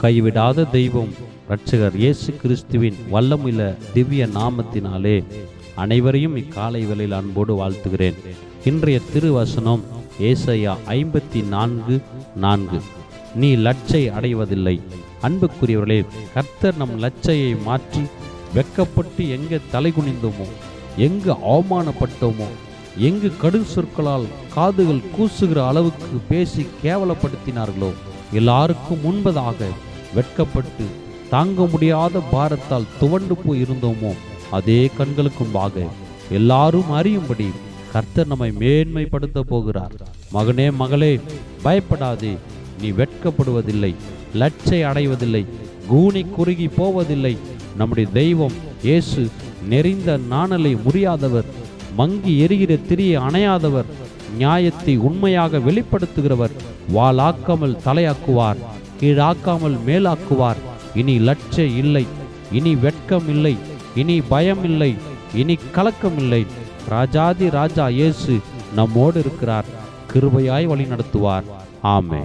கைவிடாத தெய்வம் இரட்சகர் இயேசு கிறிஸ்துவின் வல்லமுள்ள திவ்ய நாமத்தினாலே அனைவரையும் இக்காலை வேளையில் அன்போடு வாழ்த்துகிறேன். இன்றைய திருவசனம் ஏசையா ஐம்பத்தி நான்கு. நான்கு நீ லட்சை அடைவதில்லை. அன்புக்குரியவர்களே கர்த்தர் நம் லட்சையை மாற்றி வெக்கப்பட்டு எங்கே தலைகுனிந்தோமோ எங்கு அவமானப்பட்டோமோ எங்கு கடும் சொற்களால் காதுகள் கூசுகிற அளவுக்கு பேசி கேவலப்படுத்தினார்களோ எல்லாருக்கும் முன்பதாக வெட்கப்பட்டு தாங்க முடியாத பாரத்தால் துவண்டு போய் இருந்தோமோ அதே கண்களுக்கு முன்பாக எல்லாரும் அறியும்படி கர்த்தர் நம்மை மேன்மைப்படுத்த போகிறார். மகனே மகளே பயப்படாதே. நீ வெட்கப்படுவதில்லை லட்சை அடைவதில்லை கூனி குறுகி போவதில்லை. நம்முடைய தெய்வம் இயேசு நெறிந்த நாணலை முறியாதவர் மங்கி எரிகிற திரியை அணையாதவர். நியாயத்தை உண்மையாக வெளிப்படுத்துகிறவர் வாளாக்காமல் தலையாக்குவார் கீழாக்காமல் மேலாக்குவார். இனி லட்ச இல்லை இனி வெட்கம் இல்லை இனி பயம் இல்லை இனி கலக்கம் இல்லை. ராஜாதி ராஜா இயேசு நம்மோடு இருக்கிறார் கிருபையாய் வழி நடத்துவார் ஆமே